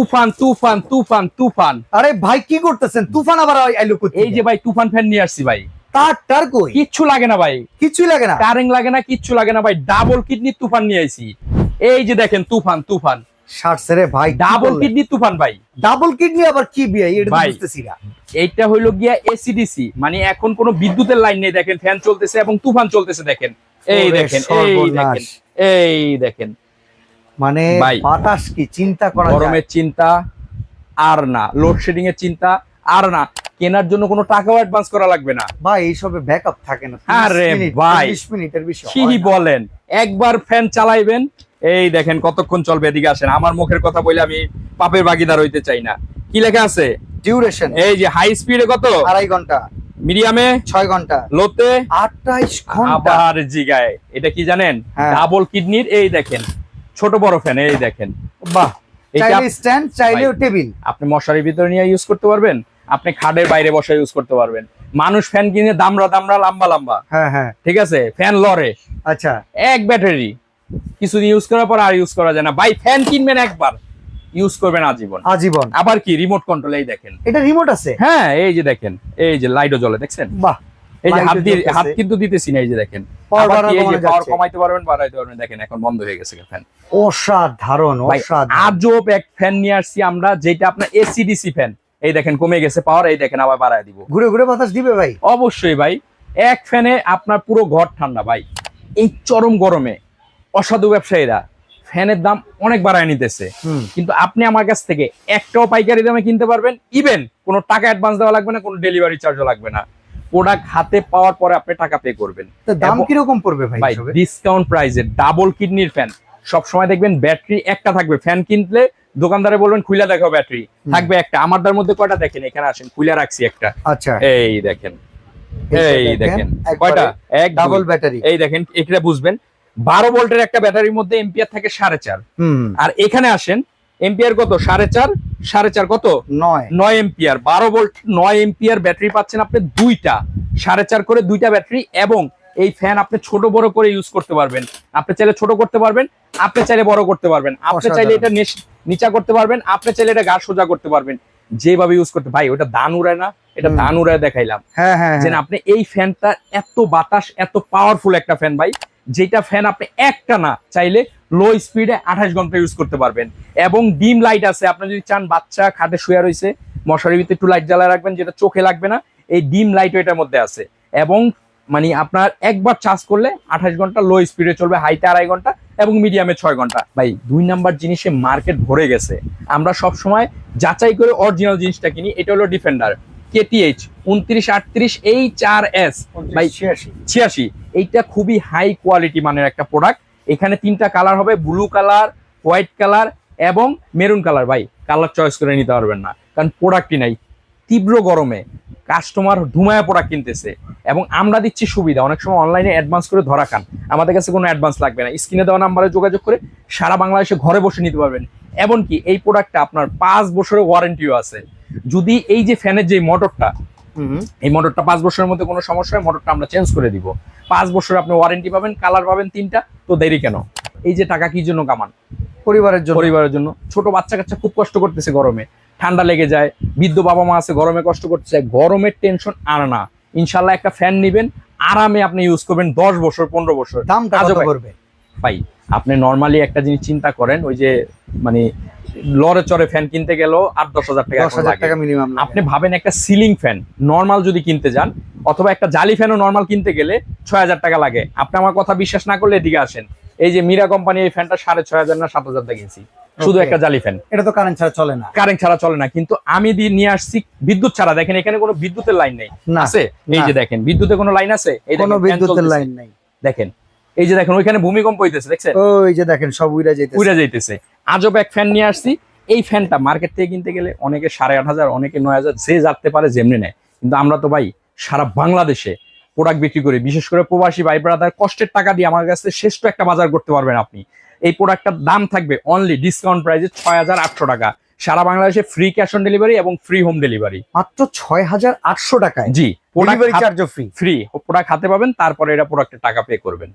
তুফান তুফান তুফান তুফান। আরে ভাই কি করতেছেন? তুফান আবার এই যে ভাই তুফান ফ্যান নিয়ে আসছি ভাই। তার কই? কিচ্ছু লাগে না ভাই। কিছুই লাগে না? কারেন্ট লাগে না কিচ্ছু লাগে না ভাই। ডাবল কিডনি তুফান নিয়ে আইছি। এই যে দেখেন তুফান তুফান। ভাই ডাবল কিডনি তুফান ভাই। ডাবল কিডনি আবার কি বিয়ে? এটা ভাই। বুঝতেছি না। এইটা হইল গিয়া এসিডিসি মানে এখন কোনো বিদ্যুতের লাইন নেই দেখেন ফ্যান চলতেছে এবং তুফান চলতেছে দেখেন। এই দেখেন এই। দেখেন এই দেখেন। মানে বাতাস কি? চিন্তা করা গরমের চিন্তা আর না। লোডশেডিং এর চিন্তা আর না। কেনার জন্য কোনো টাকাও অ্যাডভান্স করা লাগবে না। ভাই এইসবে ব্যাকআপ থাকে না। আরে ভাই। 30 মিনিটের বিষয়। কি হয় বলেন। একবার ফ্যান চালাইবেন এই দেখেন কতক্ষণ চলবে এদিকে আসেন। আমার মুখের কথা বলে আমি পাপের ভাগিদার হইতে চাই না। কি লেখা আছে? ডিউরেশন এই যে হাই স্পিডে কত? আড়াই ঘণ্টা। মিডিয়ামে? ছয় ঘণ্টা। লোতে আঠাইশ ঘণ্টা। আবার জিগায়। এটা কি জানেন? হ্যাঁ। ডাবল কিডনির এই দেখেন। ছোট বড় ফ্যান এই দেখেন। বাহ স্ট্যান্ড চাইলেও টেবিল আপনি মশারির ভিতরে নিয়ে ইউজ করতে পারবেন আপনি খাটের বাইরে বসে ইউজ করতে পারবেন। মানুষ ফ্যান কিনে দামরা দামরা লম্বা লম্বা। হ্যাঁ হ্যাঁ। ঠিক আছে? ফ্যান লরে আচ্ছা। এক ব্যাটারি কিছুদিন ইউজ করার পর আর ইউজ করা যায় না। ভাই ফ্যান কিনবেন একবার। ইউজ করবেন আজীবন। আজীবন। আবার কি? রিমোট কন্ট্রোল এই দেখেন। এটা রিমোট আছে? হ্যাঁ এই যে দেখেন এই যে লাইটও জ্বলে দেখছেন? বাহ। এই যে হাত দিয়ে হাত কিন্তু দিতেছি না এই যে দেখেন। Power আবার কি বাড়ানো এই যে কমানো পাওয়ার কমাইতে পারবেন বাড়াইতে পারবেন দেখেন এখন বন্ধ হয়ে গেছে ফ্যান। অসাধারণ অসাধারণ। আজব এক ফ্যান নিয়ে আসছি আমরা যেটা আপনার এসিডিসি ফ্যান। এই দেখেন কমে গেছে পাওয়ার এই দেখেন আবার বাড়ায় দিব। ঘুরে ঘুরে বাতাস দিবে ভাই। অবশ্যই ভাই এক ফ্যানে আপনার পুরো ঘর ঠান্ডা ভাই। এই চরম গরমে অসাধু ব্যবসায়ীরা ফ্যানের দাম অনেক বাড়ায় নিতেছে। কিন্তু আপনি আমার কাছ থেকে একটাও পাইকারি দামে কিনতে পারবেন। ইভেন কোনো টাকা অ্যাডভান্স দেওয়া লাগবে না কোনো ডেলিভারি চার্জও লাগবে না। প্রোডাক্ট হাতে পাওয়ার পরে আপনি টাকা পে করবেন। দাম কীরকম পড়বে ভাই ডিসকাউন্ট প্রাইসে ডাবল কিডনির ফ্যান সব সময় দেখবেন ব্যাটারি একটা থাকবে। ফ্যান কিনলে দোকানদারে বলবেন খুলে দেখো ব্যাটারি থাকবে একটা। আমার তার মধ্যে কয়টা দেখেন? এখানে আসেন খুলে রাখছি একটা। আচ্ছা। এই দেখেন। এই দেখেন কয়টা? এক ডাবল ব্যাটারি এই দেখেন এটা বুঝবেন। বারো ভোল্টের একটা ব্যাটারির মধ্যে এম্পিয়ার থাকে সাড়ে চার। হুম। আর এখানে আসেন এম্পিয়ার কত? সাড়ে চার? সাড়ে চার কত? নয়। নয় এম্পিয়ার বারো ভোল্ট নয় এম্পিয়ার ব্যাটারি পাচ্ছেন আপনি দুইটা। সাড়ে চার করে দুইটা ব্যাটারি এবং এই ফ্যান আপনি ছোট বড় করে ইউজ করতে পারবেন। আপনি চাইলে ছোট করতে পারবেন আপনি চাইলে বড় করতে পারবেন। আপনি চাইলে এটা নিচা করতে পারবেন আপনি চাইলে এটা গা সোজা করতে পারবেন। যেভাবে ইউজ করতে ভাই ওটা দান উড়ায় না। এটা হুম। দেখাইলাম। হ্যাঁ হ্যাঁ যে হ্যাঁ। আপনি এই ফ্যানটা এত বাতাস এত পাওয়ারফুল একটা ফ্যান ভাই যেটা ফ্যান আপনি একটা না চাইলে লো স্পিডে আঠাশ ঘণ্টা ইউজ করতে পারবেন। এবং ডিম লাইট আছে আপনি যদি চান বাচ্চা খাটে শুয়ে রয়েছে মশারির ভিতরে একটু লাইট জ্বালা রাখবেন যেটা চোখে লাগবে না এই ডিম লাইট এটার মধ্যে আছে। এবং মানে আপনার একবার চার্জ করলে আঠাশ ঘণ্টা লো স্পিডে চলবে হাইতে আড়াই ঘণ্টা এবং মিডিয়ামে ছয় ঘণ্টা। ভাই দুই নাম্বার জিনিসে মার্কেট ভরে গেছে। আমরা সব সময় যাচাই করে অরিজিনাল জিনিসটা কিনি এটা হলো ডিফেন্ডার কেটিএইচ উনত্রিশ আটত্রিশ এই চার এস ভাই ছিয়াশি। ছিয়াশি। এইটা খুবই হাই কোয়ালিটি মানের একটা প্রোডাক্ট এখানে তিনটা কালার হবে ব্লু কালার হোয়াইট কালার এবং মেরুন কালার ভাই। কালার চয়েস করে নিতে পারবেন না কারণ প্রোডাক্টই নাই। তীব্র গরমে কাস্টমার ধুমায়া প্রোডাক্ট কিনতেছে এবং আমরা দিচ্ছি সুবিধা। অনেক সময় অনলাইনে অ্যাডভান্স করে ধরা খান। আমাদের কাছে কোনো অ্যাডভান্স লাগবে না। স্ক্রিনে দেওয়া নাম্বারে যোগাযোগ করে সারা বাংলাদেশে ঘরে বসে নিতে পারবেন। এমনকি এই প্রোডাক্টটা আপনার পাঁচ বছরের ওয়ারেন্টিও আছে। যদি এই যে ফ্যানের যে মোটরটা এই মোটরটা পাঁচ বছরের মধ্যে কোনো সমস্যা হয় মোটরটা আমরা চেঞ্জ করে দিব। পাঁচ বছর আপনি ওয়ারেন্টি পাবেন কালার পাবেন তিনটা তো দেরি কেন? এই যে টাকা কি জন্য কামান? পরিবারের জন্য। পরিবারের জন্য। ছোট বাচ্চা কাচ্চা খুব কষ্ট করতেছে গরমে। ঠান্ডা লেগে যায় বৃদ্ধ বাবা মা আছে গরমে কষ্ট করতেছে গরমের টেনশন আর না। ইনশাল্লাহ একটা ফ্যান নিবেন আরামে আপনি ইউজ করবেন দশ বছর পনেরো বছর। দাম আজও কত ভাই। আপনি নর্মালি একটা জিনিস চিন্তা করেন ওই যে মানে লরে চরে ফ্যান কিনতে গেলেও আট দশ হাজার টাকা দশ হাজার টাকা মিনিমাম আপনি ভাবেন একটা সিলিং ফ্যান নর্মাল যদি কিনতে যান অথবা একটা জালি ফ্যানও নর্মাল কিনতে গেলে ছয় হাজার টাকা লাগে। আপনি আমার কথা বিশ্বাস না করলে এদিকে আসেন। এই যে মীরা কোম্পানি এই ফ্যানটা সাড়ে ছয় হাজার না সাত হাজার টাকা কিনছি। শুধু একটা জালি ফ্যান এটা তো কারেন্ট ছাড়া চলে না। কারেন্ট ছাড়া চলে না কিন্তু আমি দিয়ে নিয়ে আসছি বিদ্যুৎ ছাড়া। দেখেন এখানে কোনো বিদ্যুতের লাইন নেই। না আছে? এই যে দেখেন বিদ্যুতের কোনো লাইন আছে? এই কোনো বিদ্যুতের লাইন নেই। দেখেন এই যে দেখেন ওইখানে ভূমিকম্প হইতেছে দেখছেন? ওই যে দেখেন সব উইরা যেতেছে উড়ে যাইতেছে। আজব এক ফ্যান নিয়ে আসছি। এই ফ্যানটা মার্কেট থেকে কিনতে গেলে অনেকে সাড়ে আট হাজার অনেকে নয় হাজার যে যাতে পারে যেমনি নেয়। কিন্তু আমরা তো ভাই সারা বাংলাদেশে প্রোডাক্ট বিক্রি করি। বিশেষ করে প্রবাসী ভাই ব্রাদার কষ্টের টাকা দিয়ে আমার কাছে শ্রেষ্ঠ একটা বাজার করতে পারবেন আপনি। এই প্রোডাক্টটার দাম থাকবে অনলি ডিসকাউন্ট প্রাইসে ছয় হাজার আটশো টাকা। সারা বাংলাদেশে ফ্রি ক্যাশ অন ডেলিভারি এবং ফ্রি হোম ডেলিভারি মাত্র ছয় হাজার আটশো টাকায়। জি প্রোডাক্ট ফ্রি ফ্রি প্রোডাক্ট হাতে পাবেন তারপরে এটা প্রোডাক্টের টাকা পে করবেন।